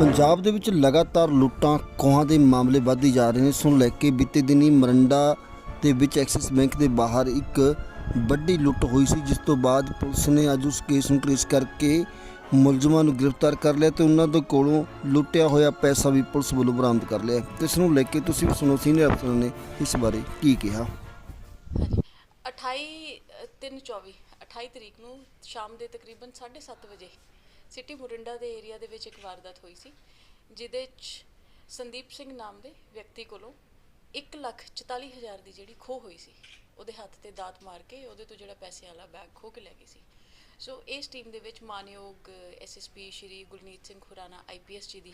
ਪੰਜਾਬ ਦੇ ਵਿੱਚ ਲਗਾਤਾਰ ਲੁੱਟਾਂ, ਖੋਹਾਂ ਦੇ ਮਾਮਲੇ ਵੱਧਦੇ ਜਾ ਰਹੇ ਨੇ। ਇਸ ਨੂੰ ਲੈ ਕੇ ਬੀਤੇ ਦਿਨੀ ਮਰੰਡਾ ਦੇ ਵਿੱਚ ਐਕਸਿਸ ਬੈਂਕ ਦੇ ਬਾਹਰ ਇੱਕ ਵੱਡੀ ਲੁੱਟ ਹੋਈ ਸੀ, ਜਿਸ ਤੋਂ ਬਾਅਦ ਪੁਲਿਸ ਨੇ ਅੱਜ ਉਸ ਕੇਸ ਨੂੰ ਟ੍ਰੇਸ ਕਰਕੇ ਮੁਲਜ਼ਮਾਂ ਨੂੰ ਗ੍ਰਿਫਤਾਰ ਕਰ ਲਿਆ ਤੇ ਉਹਨਾਂ ਦੇ ਕੋਲੋਂ ਲੁੱਟਿਆ ਹੋਇਆ ਪੈਸਾ ਵੀ ਪੁਲਿਸ ਵੱਲੋਂ ਬਰਾਮਦ ਕਰ ਲਿਆ। ਤੇ ਇਸ ਨੂੰ ਲੈ ਕੇ ਤੁਸੀਂ ਵੀ ਸੁਣੋ, ਸੀਨੀਅਰ ਅਫਸਰਾਂ ਨੇ ਇਸ ਬਾਰੇ ਕੀ ਕਿਹਾ। ਹਾਂਜੀ। 28 324 28 ਤਰੀਕ ਨੂੰ ਸ਼ਾਮ ਦੇ ਤਕਰੀਬਨ 7:30 ਵਜੇ ਸਿਟੀ ਮੁਰਿੰਡਾ ਦੇ ਏਰੀਆ ਦੇ ਵਿੱਚ ਇੱਕ ਵਾਰਦਾਤ ਹੋਈ ਸੀ, ਜਿਹਦੇ 'ਚ ਸੰਦੀਪ ਸਿੰਘ ਨਾਮ ਦੇ ਵਿਅਕਤੀ ਕੋਲੋਂ 144000 ਦੀ ਜਿਹੜੀ ਖੋਹ ਹੋਈ ਸੀ, ਉਹਦੇ ਹੱਥ ਤੇ ਦਾਤ ਮਾਰ ਕੇ ਉਹਦੇ ਤੋਂ ਜਿਹੜਾ ਪੈਸੇ ਵਾਲਾ ਬੈਗ ਖੋਹ ਕੇ ਲੈ ਗਈ ਸੀ। ਸੋ ਇਸ ਟੀਮ ਦੇ ਵਿੱਚ ਮਾਨਯੋਗ ਐਸਐਸਪੀ ਸ਼੍ਰੀ ਗੁਰਨੀਤ ਸਿੰਘ ਖੁਰਾਨਾ ਆਈਪੀਐਸ ਜੀ ਦੀ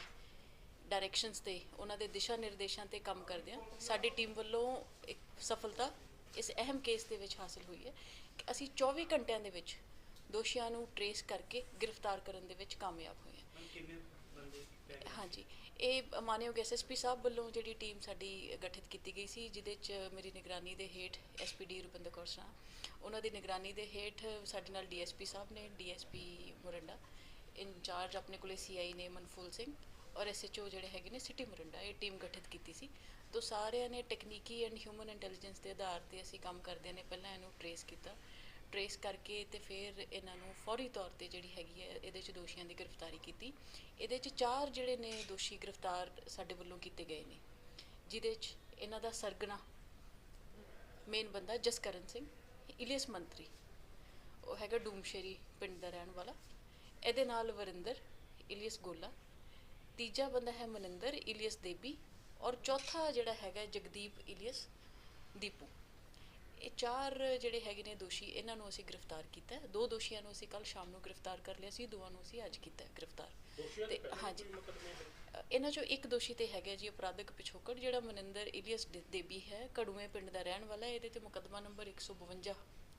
ਡਾਇਰੈਕਸ਼ਨਸ ਤੇ ਉਹਨਾਂ ਦੇ ਦਿਸ਼ਾ ਨਿਰਦੇਸ਼ਾਂ ਤੇ ਕੰਮ ਕਰਦੇ ਕਰਦਿਆਂ ਸਾਡੀ ਟੀਮ ਵੱਲੋਂ ਇੱਕ ਸਫਲਤਾ ਇਸ ਅਹਿਮ ਕੇਸ ਦੇ ਵਿੱਚ ਹਾਸਲ ਹੋਈ ਹੈ ਅਸੀਂ 24 ਘੰਟਿਆਂ ਦੇ ਵਿੱਚ ਦੋਸ਼ੀਆਂ ਨੂੰ ਟਰੇਸ ਕਰਕੇ ਗ੍ਰਿਫਤਾਰ ਕਰਨ ਦੇ ਵਿੱਚ ਕਾਮਯਾਬ ਹੋਏ ਹਾਂ ਹਾਂਜੀ। ਇਹ ਮਾਨਯੋਗ ਐਸਐਸਪੀ ਸਾਹਿਬ ਵੱਲੋਂ ਜਿਹੜੀ ਟੀਮ ਸਾਡੀ ਗਠਿਤ ਕੀਤੀ ਗਈ ਸੀ ਜਿਹਦੇ ਚ ਮੇਰੀ ਨਿਗਰਾਨੀ ਦੇ ਹੇਠ ਐਸਪੀਡੀ ਰੁਪਿੰਦਰ ਕੌਰ ਸਾਹ ਉਹਨਾਂ ਦੀ ਨਿਗਰਾਨੀ ਦੇ ਹੇਠ ਸਾਡੇ ਨਾਲ ਡੀਐਸਪੀ ਸਾਹਿਬ ਨੇ ਡੀਐਸਪੀ ਮੁਰੰਡਾ ਇੰਚਾਰਜ ਆਪਣੇ ਕੋਲੇ ਸੀਆਈ ਨੇ ਮਨਫੂਲ ਸਿੰਘ ਔਰ ਐਸਐਚਓ ਜਿਹੜੇ ਹੈਗੇ ਨੇ ਸਿਟੀ ਮੁਰੰਡਾ ਇਹ ਟੀਮ ਗਠਿਤ ਕੀਤੀ ਸੀ। ਤੋਂ ਸਾਰਿਆਂ ਨੇ ਟੈਕਨੀਕੀ ਐਂਡ ਹਿਊਮਨ ਇੰਟੈਲੀਜੈਂਸ ਦੇ ਆਧਾਰ ਤੇ ਅਸੀਂ ਕੰਮ ਕਰਦੇ ਨੇ ਪਹਿਲਾਂ ਇਹਨੂੰ ਟਰੇਸ ਕੀਤਾ। ਟਰੇਸ ਕਰਕੇ ਤੇ ਫਿਰ ਇਹਨਾਂ ਨੂੰ ਫੌਰੀ ਤੌਰ ਤੇ ਜਿਹੜੀ ਹੈਗੀ ਹੈ, ਇਹਦੇ ਚ ਦੋਸ਼ੀਆਂ ਦੀ ਗ੍ਰਿਫਤਾਰੀ ਕੀਤੀ। ਇਹਦੇ ਚ ਚਾਰ ਜਿਹੜੇ ਨੇ ਦੋਸ਼ੀ ਗ੍ਰਿਫਤਾਰ ਸਾਡੇ ਵੱਲੋਂ ਕੀਤੇ ਗਏ ਨੇ, ਜਿਹਦੇ ਚ ਇਹਨਾਂ ਦਾ ਸਰਗਣਾ ਮੇਨ ਬੰਦਾ ਜਸਕਰਨ ਸਿੰਘ, ਇਲੀਅਸ ਮੰਤਰੀ, ਉਹ ਹੈਗਾ ਡੂਮਸ਼ੇਰੀ ਪਿੰਡ ਦਾ ਰਹਿਣ ਵਾਲਾ। ਇਹਦੇ ਨਾਲ ਵਰਿੰਦਰ, ਇਲੀਅਸ ਗੋਲਾ, ਤੀਜਾ ਬੰਦਾ ਹੈ ਮਨਿੰਦਰ, ਇਲੀਅਸ ਦੇਬੀ, ਔਰ ਚੌਥਾ ਜਿਹੜਾ ਹੈਗਾ ਜਗਦੀਪ ਇਲੀਅਸ ਦੀਪੂ। ਇਹ ਚਾਰ ਜਿਹੜੇ ਹੈਗੇ ਨੇ ਦੋਸ਼ੀ ਇਹਨਾਂ ਨੂੰ ਅਸੀਂ ਗ੍ਰਿਫਤਾਰ ਕੀਤਾ। ਦੋ ਦੋਸ਼ੀਆਂ ਨੂੰ ਅਸੀਂ ਕੱਲ ਸ਼ਾਮ ਨੂੰ ਗ੍ਰਿਫਤਾਰ ਕਰ ਲਿਆ ਸੀ ਦੋਵਾਂ ਨੂੰ ਅਸੀਂ ਅੱਜ ਕੀਤਾ ਗ੍ਰਿਫਤਾਰ। ਤੇ ਹਾਂਜੀ। ਇਹਨਾਂ ਚੋਂ ਇੱਕ ਦੋਸ਼ੀ ਤੇ ਹੈਗਾ ਜੀ ਅਪਰਾਧਿਕ ਪਿਛੋਕੜ ਜਿਹੜਾ ਮਨਿੰਦਰ ਇਲੀਅਸ ਦੇਬੀ ਹੈ। ਕੜੂਏ ਪਿੰਡ ਦਾ ਰਹਿਣ ਵਾਲਾ ਇਹਦੇ ਤੇ ਮੁਕੱਦਮਾ ਨੰਬਰ 152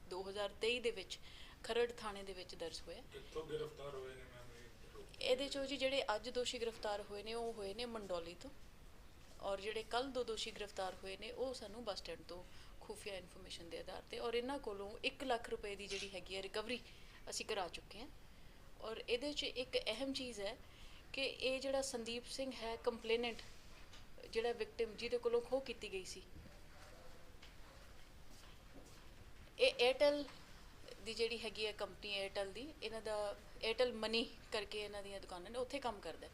2023 ਦੇ ਵਿੱਚ ਖਰੜ ਥਾਣੇ ਦੇ ਵਿੱਚ ਦਰਜ ਹੋਇਆ ਕਿੱਥੋਂ ਗ੍ਰਿਫਤਾਰ ਹੋਏ ਨੇ ਮੈਮ ਇਹ ਇਹਦੇ ਚੋਂ ਜੀ ਜਿਹੜੇ ਅੱਜ ਦੋਸ਼ੀ ਗ੍ਰਿਫਤਾਰ ਹੋਏ ਨੇ ਉਹ ਹੋਏ ਨੇ ਮੰਡੋਲੀ ਤੋਂ। ਔਰ ਜਿਹੜੇ ਕੱਲ ਦੋ ਦੋਸ਼ੀ ਗ੍ਰਿਫਤਾਰ ਹੋਏ ਨੇ, ਉਹ ਸਾਨੂੰ ਬੱਸ ਸਟੈਂਡ ਤੋਂ ਖੁਫੀਆ ਇਨਫੋਰਮੇਸ਼ਨ ਦੇ ਆਧਾਰ ਤੇ ਔਰ ਇਹਨਾਂ ਕੋਲੋਂ 1 ਲੱਖ ਰੁਪਏ ਦੀ ਜਿਹੜੀ ਹੈਗੀ ਹੈ ਰਿਕਵਰੀ ਅਸੀਂ ਕਰਾ ਚੁੱਕੇ ਹਾਂ। ਔਰ ਇਹਦੇ 'ਚ ਇੱਕ ਅਹਿਮ ਚੀਜ਼ ਹੈ ਕਿ ਇਹ ਜਿਹੜਾ ਸੰਦੀਪ ਸਿੰਘ ਹੈ ਕੰਪਲੇਨੈਂਟ ਜਿਹੜਾ ਵਿਕਟਿਮ ਜਿਹਦੇ ਕੋਲੋਂ ਖੋਹ ਕੀਤੀ ਗਈ ਸੀ, ਇਹ 에ਅਰਟੈਲ ਦੀ ਜਿਹੜੀ ਹੈਗੀ ਹੈ ਕੰਪਨੀ 에ਅਰਟੈਲ ਦੀ, ਇਹਨਾਂ ਦਾ 에ਅਰਟੈਲ ਮਨੀ ਕਰਕੇ ਇਹਨਾਂ ਦੀਆਂ ਦੁਕਾਨਾਂ ਨੇ, ਉੱਥੇ ਕੰਮ ਕਰਦਾ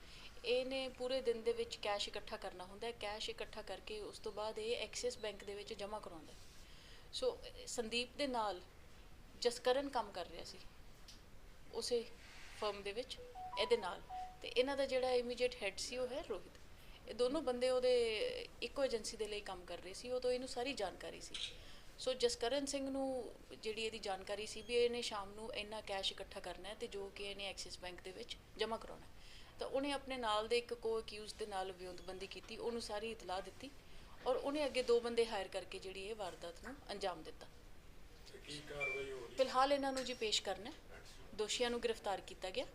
ਇਹਨੇ ਪੂਰੇ ਦਿਨ ਦੇ ਵਿੱਚ ਕੈਸ਼ ਇਕੱਠਾ ਕਰਨਾ ਹੁੰਦਾ ਹੈ ਕੈਸ਼ ਇਕੱਠਾ ਕਰਕੇ ਉਸ ਤੋਂ ਬਾਅਦ ਇਹ ਐਕਸਿਸ ਬੈਂਕ ਦੇ ਵਿੱਚ ਜਮ੍ਹਾਂ ਕਰਾਉਂਦਾ ਸੋ ਸੰਦੀਪ ਦੇ ਨਾਲ ਜਸਕਰਨ ਕੰਮ ਕਰ ਰਿਹਾ ਸੀ, ਉਸੇ ਫਰਮ ਦੇ ਵਿੱਚ, ਇਹਦੇ ਨਾਲ। ਤੇ ਇਹਨਾਂ ਦਾ ਜਿਹੜਾ ਇਮੀਡੀਏਟ ਹੈਡ ਸੀ, ਉਹ ਹੈ ਰੋਹਿਤ। ਇਹ ਦੋਨੋਂ ਬੰਦੇ ਉਹਦੇ, ਇੱਕੋ ਏਜੰਸੀ ਦੇ ਲਈ ਕੰਮ ਕਰ ਰਹੇ ਸੀ ਉਹ ਤੋਂ ਇਹਨੂੰ ਸਾਰੀ ਜਾਣਕਾਰੀ ਸੀ। ਸੋ ਜਸਕਰਨ ਸਿੰਘ ਨੂੰ ਜਿਹੜੀ ਇਹਦੀ ਜਾਣਕਾਰੀ ਸੀ ਵੀ ਇਹਨੇ ਸ਼ਾਮ ਨੂੰ ਇੰਨਾ ਕੈਸ਼ ਇਕੱਠਾ ਕਰਨਾ ਹੈ ਤੇ ਜੋ ਕਿ ਇਹਨੇ ਐਕਸਿਸ ਬੈਂਕ ਦੇ ਵਿੱਚ ਜਮ੍ਹਾਂ ਕਰਾਉਣਾ। ਤਾਂ ਉਹਨੇ ਆਪਣੇ ਨਾਲ ਦੇ ਇੱਕ ਕੋ ਅਕਿਊਜ਼ ਦੇ ਨਾਲ ਵਿਉਂਤਬੰਦੀ ਕੀਤੀ ਉਹਨੂੰ ਸਾਰੀ ਇਤਲਾਹ ਦਿੱਤੀ ਔਰ ਉਹਨੇ ਅੱਗੇ ਦੋ ਬੰਦੇ ਹਾਇਰ ਕਰਕੇ ਜਿਹੜੀ ਇਹ ਵਾਰਦਾਤ ਨੂੰ ਅੰਜਾਮ ਦਿੱਤਾ ਤੇ ਕੀ ਕਾਰਵਾਈ ਹੋ ਰਹੀ ਫਿਲਹਾਲ ਇਹਨਾਂ ਨੂੰ ਜੀ ਪੇਸ਼ ਕਰਨਾ ਹੈ। ਦੋਸ਼ੀਆਂ ਨੂੰ ਗ੍ਰਿਫਤਾਰ ਕੀਤਾ ਗਿਆ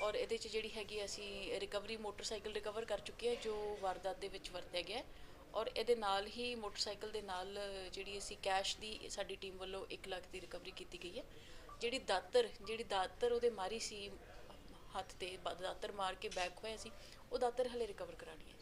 ਔਰ ਇਹਦੇ 'ਚ ਜਿਹੜੀ ਹੈਗੀ ਅਸੀਂ ਰਿਕਵਰੀ ਮੋਟਰਸਾਈਕਲ ਰਿਕਵਰ ਕਰ ਚੁੱਕੇ ਹਾਂ ਜੋ ਵਾਰਦਾਤ ਦੇ ਵਿੱਚ ਵਰਤਿਆ ਗਿਆ ਹੈ। ਔਰ ਇਹਦੇ ਨਾਲ ਹੀ ਮੋਟਰਸਾਈਕਲ ਦੇ ਨਾਲ ਜਿਹੜੀ ਅਸੀਂ ਕੈਸ਼ ਦੀ ਸਾਡੀ ਟੀਮ ਵੱਲੋਂ 1 ਲੱਖ ਦੀ ਰਿਕਵਰੀ ਕੀਤੀ ਗਈ ਹੈ। ਜਿਹੜੀ ਦਾਤਰ ਜਿਹੜੀ ਦਾਤਰ ਉਹਦੇ ਮਾਰੀ ਸੀ, ਹੱਥ ਤੇ ਬ- ਦਾਤਰ ਮਾਰ ਕੇ ਬੈਗ ਖੋਇਆ ਸੀ, ਉਹ ਦਾਤਰ ਹਲੇ ਰਿਕਵਰ ਕਰਾਣੀ ਹੈ।